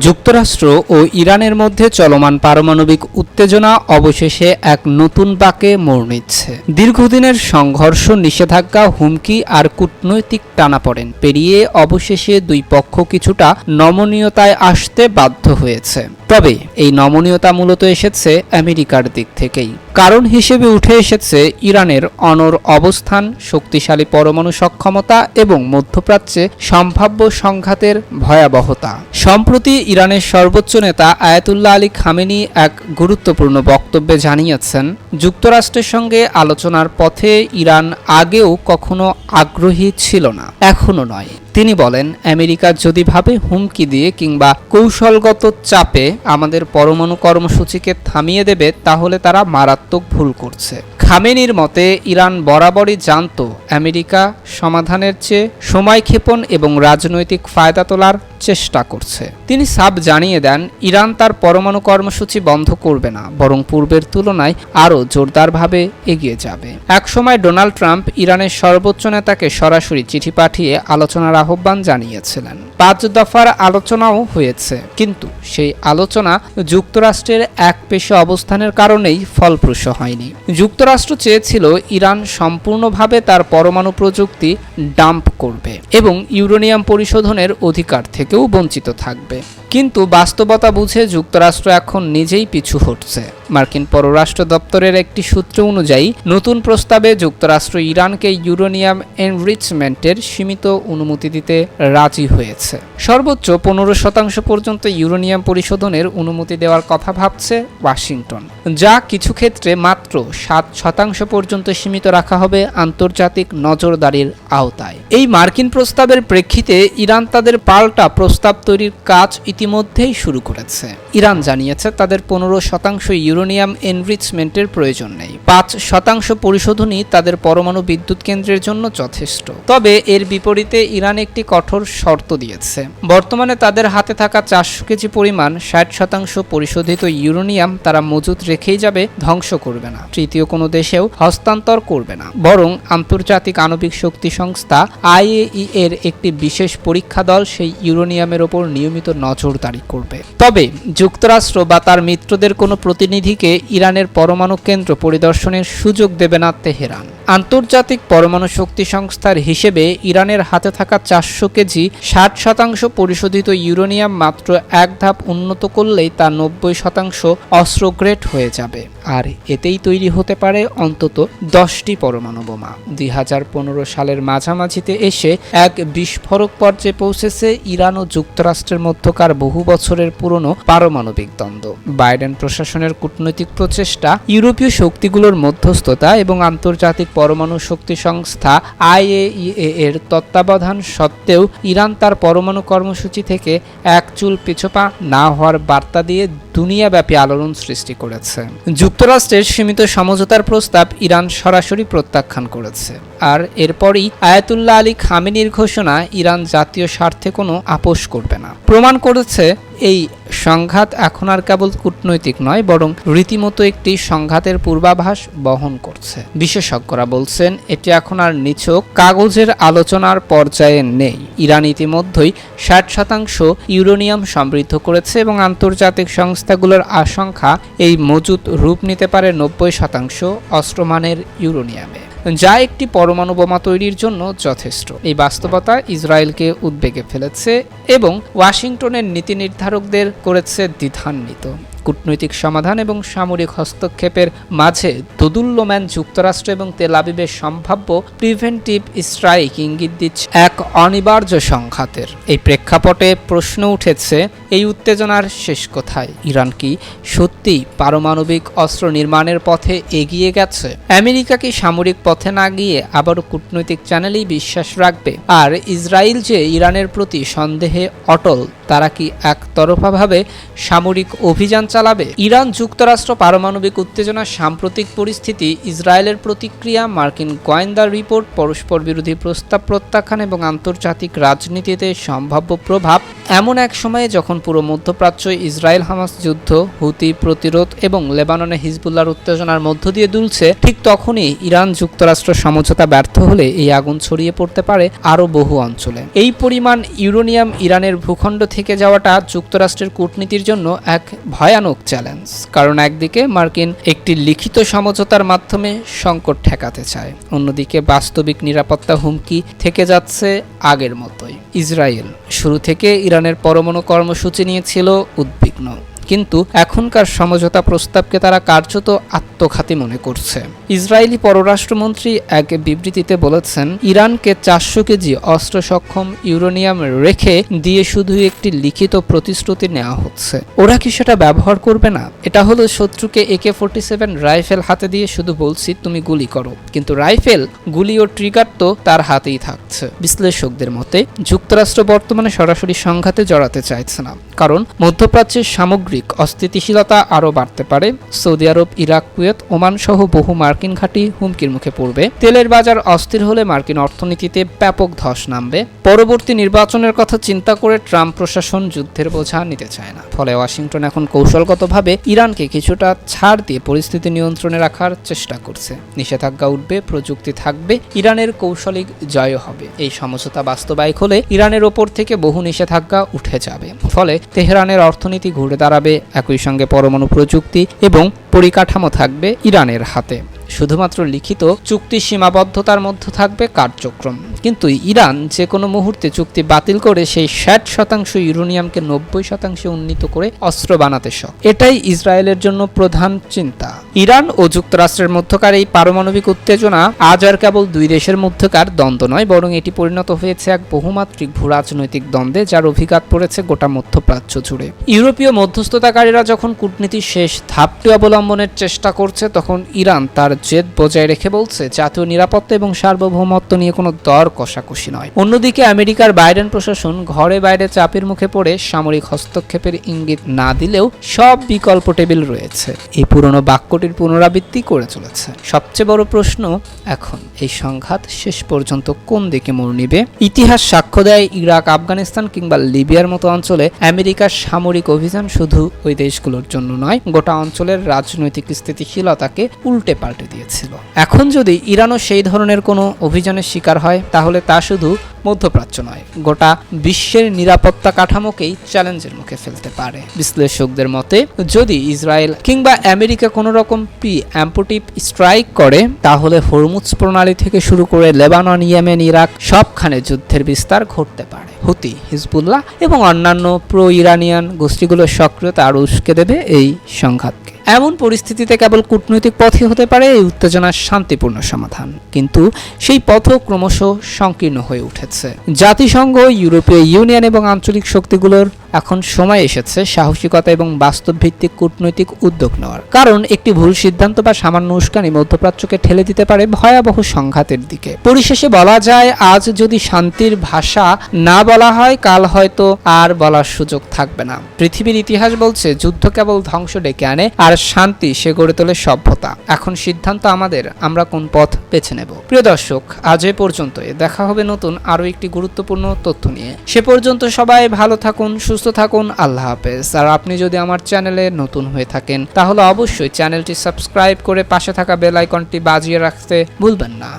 যুক্তরাষ্ট্র ও ইরানের মধ্যে চলমান পারমাণবিক উত্তেজনা অবশেষে এক নতুন বাঁকে মোড় নিচ্ছে। দীর্ঘদিনের সংঘর্ষ, নিষেধাজ্ঞা, হুমকি আর কূটনৈতিক টানাপড়েন পেরিয়ে অবশেষে দুই পক্ষ কিছুটা নমনীয়তায় আসতে বাধ্য হয়েছে। তবে এই নমনীয়তা মূলত এসেছে আমেরিকার দিক থেকেই। কারণ হিসেবে উঠে এসেছে ইরানের অনর অবস্থান, শক্তিশালী পরমাণু সক্ষমতা এবং মধ্যপ্রাচ্যে সম্ভাব্য সংঘাতের ভয়াবহতা। সম্প্রতি ইরানের সর্বোচ্চ নেতা আয়াতুল্লাহ আলী খামেনি এক গুরুত্বপূর্ণ বক্তব্যে জানিয়েছেন, যুক্তরাষ্ট্রের সঙ্গে আলোচনার পথে ইরান আগেও কখনো আগ্রহী ছিল না, এখনও নয়। তিনি বলেন, আমেরিকা যদি ভাবে হুমকি দিয়ে কিংবা কৌশলগত চাপে আমাদের পরমাণু কর্মসূচিকে থামিয়ে দেবে, তাহলে তারা মারাত্মক ভুল করছে। খামেনির মতে, ইরান বরাবরই জানত আমেরিকা সমাধানের চেয়ে সময়ক্ষেপণ এবং রাজনৈতিক ফায়দা তোলার চেষ্টা করছে। তিনি সাব জানিয়ে দেন, ইরান তার পরমাণু কর্মসূচি বন্ধ করবে না, বরং পূর্বের তুলনায় আরও জোরদারভাবে এগিয়ে যাবে। একসময় ডোনাল্ড ট্রাম্প ইরানের সর্বোচ্চ নেতাকে সরাসরি চিঠি পাঠিয়ে আলোচনার আহ্বান জানিয়েছিলেন। পাঁচ দফার আলোচনাও হয়েছে, কিন্তু সেই আলোচনা যুক্তরাষ্ট্রের এক পেশে অবস্থানের কারণেই ফলপ্রসূ হয়নি। যুক্তরাষ্ট্র চেয়েছিল ইরান সম্পূর্ণভাবে তার পরমাণু প্রযুক্তি ডাম্প করবে এবং ইউরেনিয়াম পরিশোধনের অধিকার থেকেও বঞ্চিত থাকবে। কিন্তু বাস্তবতা বুঝে যুক্তরাষ্ট্র এখন নিজেই পিছু হটছে। মার্কিন পররাষ্ট্র দপ্তরের একটি সূত্র অনুযায়ী, নতুন প্রস্তাবে যুক্তরাষ্ট্র ইরানকে ইউরেনিয়াম এনরিচমেন্টের সীমিত অনুমতি দিতে রাজি হয়েছে। সর্বোচ্চ পনেরো শতাংশ পর্যন্ত ইউরেনিয়াম পরিশোধনের অনুমতি দেওয়ার কথা ভাবছে ওয়াশিংটন। যা কিছু ক্ষেত্রে মাত্র সাত শতাংশ পর্যন্ত সীমিত রাখা হবে আন্তর্জাতিক নজরদারির আওতায়। এই মার্কিন প্রস্তাবের প্রেক্ষিতে ইরান তাদের পাল্টা প্রস্তাব তৈরির কাজ ইতিমধ্যেই শুরু করেছে। ইরান জানিয়েছে, তাদের পনেরো শতাংশ ইউরেনিয়াম এনরিচমেন্টের প্রয়োজন নেই। পাঁচ শতাংশ পরিশোধনই তাদের পরমাণু বিদ্যুৎ কেন্দ্রের জন্য যথেষ্ট। তবে এর বিপরীতে ইরান একটি কঠোর শর্ত দিয়েছে। বর্তমানে তাদের হাতে থাকা চারশো কেজি পরিমাণ, ষাট শতাংশ পরিশোধিত ইউরেনিয়াম তারা মজুত রেখেই যাবে, ধ্বংস করবে না। তৃতীয় কোনো দেশেও হস্তান্তর করবে না। বরং আন্তর্জাতিক আণবিক শক্তি সংস্থা আইএই এর একটি বিশেষ পরীক্ষা দল সেই ইউরেনিয়ামের ওপর নিয়মিত নজরদারি করবে। তবে যুক্তরাষ্ট্র বা তার মিত্রদের কোনো প্রতিনিধিকে ইরানের পরমাণু কেন্দ্র পরিদর্শনের সুযোগ দেবে না তেহরান। আন্তর্জাতিক পরমাণু শক্তি সংস্থার হিসেবে ইরানের হাতে থাকা চারশো কেজি, ষাট শতাংশ পরিশোধিত ইউরেনিয়াম মাত্র এক ধাপ উন্নত করলেই তা নব্বই শতাংশ অস্ত্রগ্রেড হয়ে যাবে। আর এতেই তৈরি হতে পারে অন্তত দশটি পরমাণু বোমা। দুই হাজার পনেরো সালের মাঝামাঝিতে এসে এক বিস্ফোরক পর্যায়ে পৌঁছেছে ইরান ও যুক্তরাষ্ট্রের মধ্যকার বহু বছরের পুরনো পারমাণবিক দ্বন্দ্ব। বাইডেন প্রশাসনের কূটনৈতিক প্রচেষ্টা, ইউরোপীয় শক্তিগুলোর মধ্যস্থতা এবং আন্তর্জাতিক পরমাণু শক্তি সংস্থা আইএইএ এর তত্ত্বাবধান সত্ত্বেও ইরান তার পরমাণু কর্মসূচি থেকে এক চুল পিছপা না হওয়ার বার্তা দিয়ে দুনিয়াব্যাপী আলোড়ন সৃষ্টি করেছে। যুক্তরাষ্ট্রের সীমিত সমঝোতার প্রস্তাব ইরান সরাসরি প্রত্যাখ্যান করেছে। আর এরপরই আয়াতুল্লাহ আলী খামেনির ঘোষণা ইরান জাতীয় স্বার্থে কোনো আপোষ করবে না। প্রমাণ করেছে এই সংঘাত এখন আর কেবল কূটনৈতিক নয়, বরং রীতিমতো একটি সংঘাতের পূর্বাভাস বহন করছে। বিশেষজ্ঞরা বলছেন, এটি এখন আর নিছক, কাগজের আলোচনার পর্যায়ে নেই। ইরান ইতিমধ্যেই ষাট শতাংশ ইউরেনিয়াম সমৃদ্ধ করেছে এবং আন্তর্জাতিক সংস্থাগুলোর আশঙ্কা এই মজুত রূপ নিতে পারে নব্বই শতাংশ অস্ত্রমানের ইউরেনিয়ামে। যা একটি পরমাণু বোমা তৈরির জন্য যথেষ্ট। এই বাস্তবতা ইসরায়েলকে উদ্বেগে ফেলেছে এবং ওয়াশিংটনের নীতি নির্ধারকদের করেছে দ্বিধান্বিত। কূটনৈতিক সমাধান এবং সামরিক হস্তক্ষেপের মাঝে দোদুল্যমান যুক্তরাষ্ট্র এবং তেল আবিবের সম্ভাব্য প্রিভেন্টিভ স্ট্রাইক ইঙ্গিত দিচ্ছে এক অনিবার্য সংঘাতের। এই প্রেক্ষাপটে প্রশ্ন উঠেছে, এই উত্তেজনার শেষ কোথায়? ইরান কি সত্যি পারমাণবিক অস্ত্র নির্মাণের পথে এগিয়ে গেছে? আমেরিকা কি সামরিক পথে না গিয়ে আবারও কূটনৈতিক চ্যানেলেই বিশ্বাস রাখবে? আর ইসরায়েল যে ইরানের প্রতি সন্দেহে অটল, তারা কি একতরফাভাবে সামরিক অভিযান চালাবে। ইরান যুক্তরাষ্ট্র পারমাণবিক উত্তেজনার সাম্প্রতিক পরিস্থিতি, ইসরায়েলের প্রতিক্রিয়া, মার্কিন গোয়েন্দা রিপোর্ট, পরস্পর বিরোধী প্রস্তাব প্রত্যাখ্যান এবং আন্তর্জাতিক রাজনীতিতে সম্ভাব্য প্রভাব। এমন এক সময়ে যখন পুরো মধ্যপ্রাচ্য ইসরায়েল হামাস যুদ্ধ, হুতি প্রতিরোধ এবং লেবাননে হিজবুল্লাহর উত্তেজনার মধ্য দিয়ে দুলছে, ঠিক তখনই ইরান যুক্তরাষ্ট্র সমঝোতা ব্যর্থ হলে এই আগুন ছড়িয়ে পড়তে পারে আরও বহু অঞ্চলে। এই পরিমাণ ইউরেনিয়াম ইরানের ভূখণ্ড থেকে যাওয়াটা যুক্তরাষ্ট্রের কূটনীতির জন্য এক ভয়ানক চ্যালেঞ্জ, কারণ একদিকে মার্কিন একটি লিখিত সমঝোতার মাধ্যমে সংকট ঠেকাতে চায়, অন্যদিকে বাস্তবিক নিরাপত্তা হুমকি থেকে যাচ্ছে আগের মতোই। ইসরায়েল শুরু থেকে ইরানের পরমাণু কর্মসূচি নিয়েছিল উদ্বিগ্ন। কিন্তু এখনকার সমঝোতা প্রস্তাবকে তারা কার্যত আত্মঘাতী মনে করছে। ইসরায়েলি পররাষ্ট্রমন্ত্রী এক বিবৃতিতে বলেছেন, ইরানকে চারশো কেজি অস্ত্র সক্ষম ইউরেনিয়াম রেখে দিয়ে শুধু একটি লিখিত প্রতিশ্রুতি নেওয়া হচ্ছে। ওরা কি সেটা ব্যবহার করবে না? এটা হলো শত্রুকে একে ফোর্টি সেভেন রাইফেল হাতে দিয়ে শুধু বলছি, তুমি গুলি করো। কিন্তু রাইফেল, গুলি ও ট্রিগার তো তার হাতেই থাকছে। বিশ্লেষকদের মতে, যুক্তরাষ্ট্র বর্তমানে সরাসরি সংঘাতে জড়াতে চাইছে না। কারণ মধ্যপ্রাচ্যের সামগ্রিক অস্থিতিশীলতা আরও বাড়তে পারে। Saudi Arab, Iraq, Kuwait, Oman সহ বহু মার্কিন ঘাঁটি হুমকির মুখে পড়বে। তেলের বাজার অস্থির হলে মার্কিন অর্থনীতিতে ব্যাপক ধস নামবে। পরবর্তী নির্বাচনের কথা চিন্তা করে ট্রাম্প প্রশাসন যুদ্ধের বোঝা নিতে চায় না। ফলে ওয়াশিংটন এখন কৌশলগতভাবে ইরানকে কিছুটা ছাড় দিয়ে পরিস্থিতি নিয়ন্ত্রণে রাখার চেষ্টা করছে। নিষেধাজ্ঞা উঠবে, প্রযুক্তি থাকবে, ইরানের কৌশলিক জয় হবে। এই সমঝোতা বাস্তবায়িক হলে ইরানের ওপর থেকে বহু নিষেধাজ্ঞা উঠে যাবে। ফলে তেহরানের অর্থনীতি ঘুরে দাঁড়াবে একই সঙ্গে পরমাণু প্রযুক্তি এবং পরিকাঠামো থাকবে ইরানের হাতে। শুধুমাত্র লিখিত চুক্তি সীমাবদ্ধতার মধ্যে থাকবে কার্যক্রম। কিন্তু ইরান যে কোনো মুহূর্তে চুক্তি বাতিল করে সেই ষাট শতাংশ ইউরোনিয়ামকে নব্বই শতাংশে উন্নীত করে অস্ত্র বানাতে সব এটাই ইসরায়েলের জন্য প্রধান চিন্তা। ইরান ও যুক্তরাষ্ট্রের মধ্যকার এই পারমাণবিক উত্তেজনা আজ আর কেবল দুই দেশের মধ্যকার দ্বন্দ্ব নয়, বরং এটি পরিণত হয়েছে এক বহুমাত্রিক ভূরাজনৈতিক দ্বন্দ্বে যার অভিঘাত পড়েছে গোটা মধ্যপ্রাচ্য জুড়ে। ইউরোপীয় মধ্যস্থতাকারীরা যখন কূটনীতির শেষ ধাপটি অবলম্বনের চেষ্টা করছে, তখন ইরান তার জেদ বজায় রেখে বলছে, জাতীয় নিরাপত্তা এবং সার্বভৌমত্ব নিয়ে কোনো দর কষাকষি নয়। অন্যদিকে আমেরিকার বাইডেন প্রশাসন ঘরে বাইরে চাপের মুখে পড়ে সামরিক হস্তক্ষেপের ইঙ্গিত না দিলেও সব বিকল্প টেবিল রয়েছে। এই পুরনো বাক্যটির পুনরাবৃত্তি করে চলেছে। সবচেয়ে বড় প্রশ্ন এখন, এই সংঘাত শেষ পর্যন্ত কোন দিকে মোড় নিবে? ইতিহাস সাক্ষ্য দেয় ইরাক, আফগানিস্তান কিংবা লিবিয়ার মতো অঞ্চলে আমেরিকার সামরিক অভিযান শুধু ওই দেশগুলোর জন্য নয়, গোটা অঞ্চলের রাজনৈতিক স্থিতিশীলতাকে উল্টে পাল্টে দিয়েছিল। এখন যদি ইরানও সেই ধরনের কোনো অভিযানের শিকার হয়, তাহলে তা শুধু মধ্যপ্রাচ্য নয়, গোটা বিশ্বের নিরাপত্তা কাঠামোকেই চ্যালেঞ্জের মুখে ফেলতে পারে। বিশ্লেষকদের মতে, যদি ইসরায়েল কিংবা আমেরিকা কোনো রকম প্রি অ্যাম্পোটিভ স্ট্রাইক করে, তাহলে হরমুজ প্রণালী থেকে শুরু করে লেবানন, ইয়েমেন, ইরাক সবখানে যুদ্ধের বিস্তার ঘটতে পারে। হুতি, হিজবুল্লাহ এবং অন্যান্য প্রো ইরানিয়ান গোষ্ঠীগুলোর সক্রিয়তা আরও উস্কে দেবে এই সংঘাতকে। এমন পরিস্থিতিতে কেবল কূটনৈতিক পথই হতে পারে, এই উত্তেজনার শান্তিপূর্ণ সমাধান। কিন্তু সেই পথও ক্রমশ সংকীর্ণ হয়ে উঠেছে। জাতিসংঘ, ইউরোপীয় ইউনিয়ন এবং আঞ্চলিক শক্তিগুলোর এখন সময় এসেছে সাহসিকতা এবং বাস্তবভিত্তিক কূটনৈতিক উদ্যোগ নেওয়ার। কারণ একটি ভুল সিদ্ধান্ত বা সামান্য উস্কানি মধ্যপ্রাচ্যকে ঠেলে দিতে পারে ভয়াবহ সংঘাতের দিকে। পরিশেষে বলা যায়, আজ যদি শান্তির ভাষা না বলা হয়, কাল হয়তো আর বলার সুযোগ থাকবে না। পৃথিবীর ইতিহাস বলছে, যুদ্ধ কেবল ধ্বংস ডেকে আনে, আর শান্তি সে গড়ে তোলে সভ্যতা। এখন সিদ্ধান্ত আমাদের, আমরা কোন পথ বেছে নেব? প্রিয় দর্শক, আজ এ পর্যন্তই। দেখা হবে নতুন আরও একটি গুরুত্বপূর্ণ তথ্য নিয়ে। সে পর্যন্ত সবাই ভালো থাকুন সুস্থ থাকুন, আল্লাহ হাফেজ। আর আপনি যদি আমার চ্যানেলে নতুন হয়ে থাকেন, তাহলে অবশ্যই চ্যানেলটি সাবস্ক্রাইব করে পাশে থাকা বেল আইকনটি বাজিয়ে রাখতে ভুলবেন না।